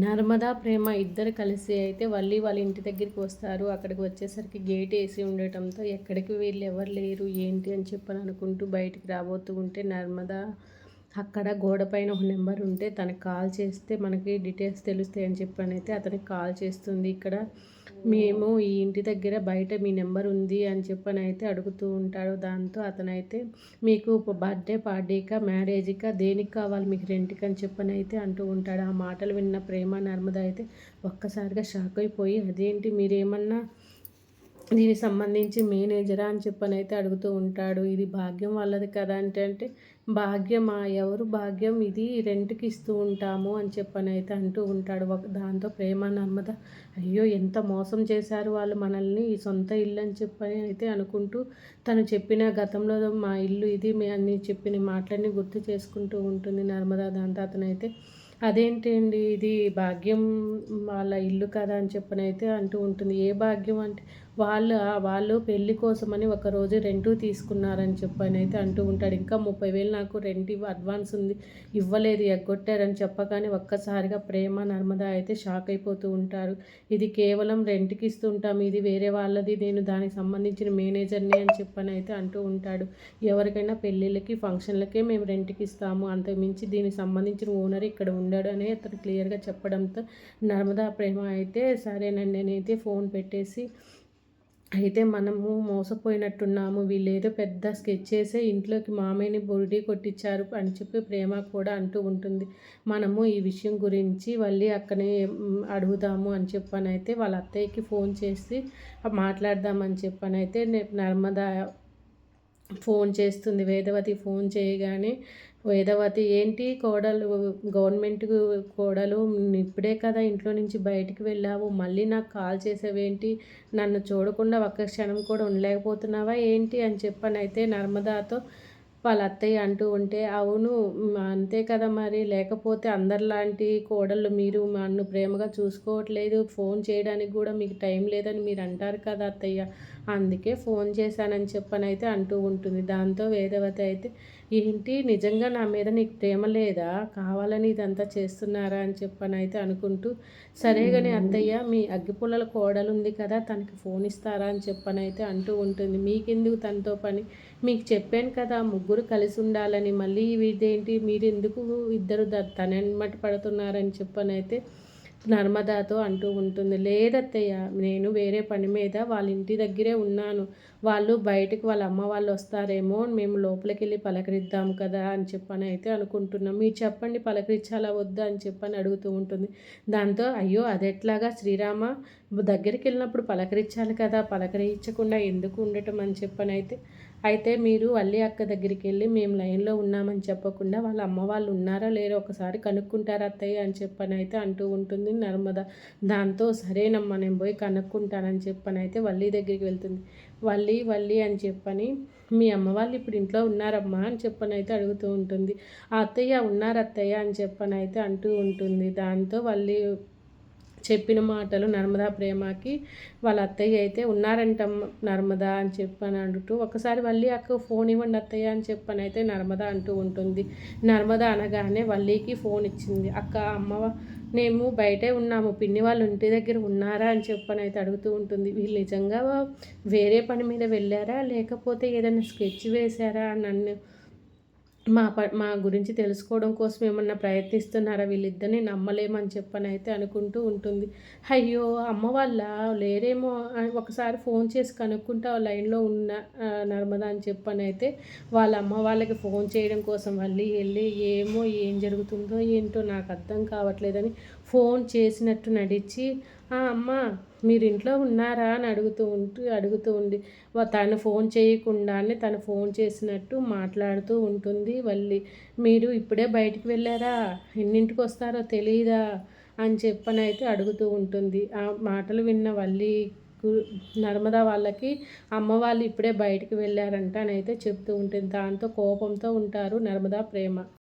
నర్మదా ప్రేమ ఇద్దరు కలిసి అయితే వల్లి వాళ్ళ ఇంటి దగ్గరికి వస్తారు. అక్కడికి వచ్చేసరికి గేట్ వేసి ఉండటంతో ఎక్కడికి వీళ్ళు ఎవరు లేరు ఏంటి అని చెప్పని అనుకుంటూ బయటికి రాబోతూ ఉంటే నర్మదా అక్కడ గోడ పైన ఒక నెంబర్ ఉంటే తనకు కాల్ చేస్తే మనకి డీటెయిల్స్ తెలుస్తాయి అని చెప్పని అయితే అతనికి కాల్ చేస్తుంది. ఇక్కడ మేము ఈ ఇంటి దగ్గర బయట మీ నెంబర్ ఉంది అని చెప్పని అయితే అడుగుతూ ఉంటాడు. దాంతో అతనైతే మీకు బర్త్డే పార్టీకా మ్యారేజ్కా దేనికి కావాలి మీకు రెంట్కి అని చెప్పని అయితే అంటూ ఉంటాడు. ఆ మాటలు విన్న ప్రేమ నర్మద అయితే ఒక్కసారిగా షాక్ అయిపోయి అదేంటి మీరేమన్నా దీనికి సంబంధించి మేనేజరా అని చెప్పని అయితే అడుగుతూ ఉంటాడు. ఇది భాగ్యం వాళ్ళది కదా అంటే అంటే భాగ్యమా? ఎవరు భాగ్యం? ఇది రెంట్కి ఇస్తూ ఉంటాము అని చెప్పని అయితే అంటూ ఉంటాడు. ఒక దాంతో ప్రేమ నమ్మద అయ్యో ఎంత మోసం చేశారు వాళ్ళు మనల్ని ఈ సొంత ఇల్లు అని చెప్పని అయితే అనుకుంటూ తను చెప్పిన గతంలో మా ఇల్లు ఇది అని చెప్పిన మాటలన్నీ గుర్తు చేసుకుంటూ ఉంటుంది నర్మదా. దాంతో అతనైతే అదేంటండి ఇది భాగ్యం వాళ్ళ ఇల్లు కదా అని చెప్పనైతే అంటూ ఉంటుంది. ఏ భాగ్యం అంటే వాళ్ళు వాళ్ళు పెళ్ళి కోసమని ఒకరోజు రెంటు తీసుకున్నారని చెప్పని అయితే అంటూ ఉంటాడు. ఇంకా ముప్పై వేలు నాకు రెంట్ అడ్వాన్స్ ఉంది ఇవ్వలేదు ఎగ్గొట్టారని చెప్పగానే ఒక్కసారిగా ప్రేమ నర్మద అయితే షాక్ అయిపోతూ ఉంటారు. ఇది కేవలం రెంట్కి ఇస్తుంటాం ఇది వేరే వాళ్ళది నేను దానికి సంబంధించిన మేనేజర్ని అని చెప్పని అయితే అంటూ ఉంటాడు. ఎవరికైనా పెళ్ళిళ్ళకి ఫంక్షన్లకే మేము రెంట్కి ఇస్తాము. అంతకుమించి దీనికి సంబంధించిన ఓనర్ ఇక్కడ ఉండడు అని అతను క్లియర్గా చెప్పడంతో నర్మదా ప్రేమ అయితే సరేనండి నేనైతే ఫోన్ పెట్టేసి అయితే మనము మోసపోయినట్టున్నాము. వీళ్ళు ఏదో పెద్ద స్కెచ్ చేసే ఇంట్లోకి మామయ్యని బొరిడి కొట్టించారు అని చెప్పి ప్రేమ కూడా అంటూ ఉంటుంది. మనము ఈ విషయం గురించి మళ్ళీ అక్కనే అడుగుదాము అని చెప్పనైతే వాళ్ళ అత్తయ్యకి ఫోన్ చేసి మాట్లాడదామని చెప్పనైతే నర్మదా ఫోన్ చేస్తుంది వేదవతి ఫోన్ చేయగానే వేదవతి ఏంటి కోడలు? గవర్నమెంట్ కోడలు ఇప్పుడే కదా ఇంట్లో నుంచి బయటికి వెళ్ళావు. మళ్ళీ నాకు కాల్ చేసావేంటి? నన్ను చూడకుండా ఒక్క క్షణం కూడా ఉండలేకపోతున్నావా? ఏంటి? అని చెప్పనైతే నర్మదాతో వాళ్ళ అత్తయ్య అంటూ ఉంటే అవును అంతే కదా మరి. లేకపోతే అందరిలాంటి కోడళ్ళు మీరు నన్ను ప్రేమగా చూసుకోవట్లేదు. ఫోన్ చేయడానికి కూడా మీకు టైం లేదని మీరు అంటారు కదా అత్తయ్య. అందుకే ఫోన్ చేశానని చెప్పనైతే అంటూ ఉంటుంది. దాంతో వేదవతి అయితే ఏంటి? నిజంగా నా మీద నీకు ప్రేమ లేదా? కావాలని ఇదంతా చేస్తున్నారా? అని చెప్పనైతే అనుకుంటూ సరే కానీ అత్తయ్య మీ అగ్గిపుల్లల కోడలు ఉంది కదా తనకి ఫోన్ ఇస్తారా? అని చెప్పనైతే అంటూ ఉంటుంది. మీకెందుకు తనతో పని? మీకు చెప్పాను కదా ముగ్గురు కలిసి ఉండాలని. మళ్ళీ ఇదేంటి మీరు ఎందుకు ఇద్దరు మట్టి పడుతున్నారని చెప్పనైతే నర్మదాతో అంటూ ఉంటుంది. లేదత్తయ్య నేను వేరే పని మీద వాళ్ళ ఇంటి దగ్గరే ఉన్నాను. వాళ్ళు బయటకు వాళ్ళ అమ్మ వాళ్ళు వస్తారేమో మేము లోపలికి వెళ్ళి పలకరిద్దాం కదా అని చెప్పని అయితే అనుకుంటున్నాం. మీరు చెప్పండి పలకరించాలా వద్దా అని చెప్పని అడుగుతూ ఉంటుంది. దాంతో అయ్యో అదెట్లాగా శ్రీరామ దగ్గరికి వెళ్ళినప్పుడు పలకరించాలి కదా పలకరించకుండా ఎందుకు ఉండటం అని చెప్పని అయితే అయితే మీరు అల్లి అక్క దగ్గరికి వెళ్ళి మేము లైన్లో ఉన్నామని చెప్పకుండా వాళ్ళ అమ్మ వాళ్ళు ఉన్నారా లేరో ఒకసారి కనుక్కుంటారా అత్తయ్య అని చెప్పని అయితే అంటూ ఉంటుంది నర్మద. దాంతో సరేనమ్మా నేను పోయి కనుక్కుంటానని చెప్పని అయితే వల్లి దగ్గరికి వెళ్తుంది. వల్లి వల్లి అని చెప్పని మీ అమ్మ వాళ్ళు ఇప్పుడు ఇంట్లో ఉన్నారమ్మా అని చెప్పని అయితే అడుగుతూ ఉంటుంది. ఆ అత్తయ్య ఉన్నారు అత్తయ్య అని చెప్పని అయితే అంటూ ఉంటుంది. దాంతో వల్లి చెప్పిన మాటలు నర్మదా ప్రేమకి వాళ్ళ అత్తయ్య అయితే ఉన్నారంట నర్మదా అని చెప్పని అంటూ ఒకసారి మళ్ళీ అక్క ఫోన్ ఇవ్వండి అత్తయ్య అని చెప్పని అయితే నర్మదా అంటూ ఉంటుంది. నర్మదా అనగానే వల్లీకి ఫోన్ ఇచ్చింది. అక్క అమ్మ మేము బయటే ఉన్నాము. పిన్ని వాళ్ళు ఇంటి దగ్గర ఉన్నారా అని చెప్పని అయితే అడుగుతూ ఉంటుంది. వీళ్ళు నిజంగా వేరే పని మీద వెళ్ళారా? లేకపోతే ఏదైనా స్కెచ్ వేశారా? నన్ను మా ప మా గురించి తెలుసుకోవడం కోసం ఏమన్నా ప్రయత్నిస్తున్నారా? వీళ్ళిద్దరిని నమ్మలేమని చెప్పని అయితే అనుకుంటూ ఉంటుంది. అయ్యో అమ్మ వాళ్ళ లేరేమో ఒకసారి ఫోన్ చేసి కనుక్కుంటా లైన్లో ఉన్న నర్మదా అని చెప్పని అయితే వాళ్ళ అమ్మ వాళ్ళకి ఫోన్ చేయడం కోసం మళ్ళీ వెళ్ళి ఏమో ఏం జరుగుతుందో ఏంటో నాకు అర్థం కావట్లేదని ఫోన్ చేసినట్టు నడిచి అమ్మ మీరు ఇంట్లో ఉన్నారా? అని అడుగుతూ ఉంటూ అడుగుతూ ఉండి తను ఫోన్ చేయకుండానే తను ఫోన్ చేసినట్టు మాట్లాడుతూ ఉంటుంది వల్లి. మీరు ఇప్పుడే బయటికి వెళ్ళారా? ఎన్నింటికి వస్తారో తెలియదా అని చెప్పనైతే అడుగుతూ ఉంటుంది. ఆ మాటలు విన్న వల్లి నర్మదా వాళ్ళకి అమ్మ వాళ్ళు ఇప్పుడే బయటికి వెళ్ళారంట అని అయితే చెప్తూ ఉంటుంది. దాంతో కోపంతో ఉంటారు నర్మదా ప్రేమ.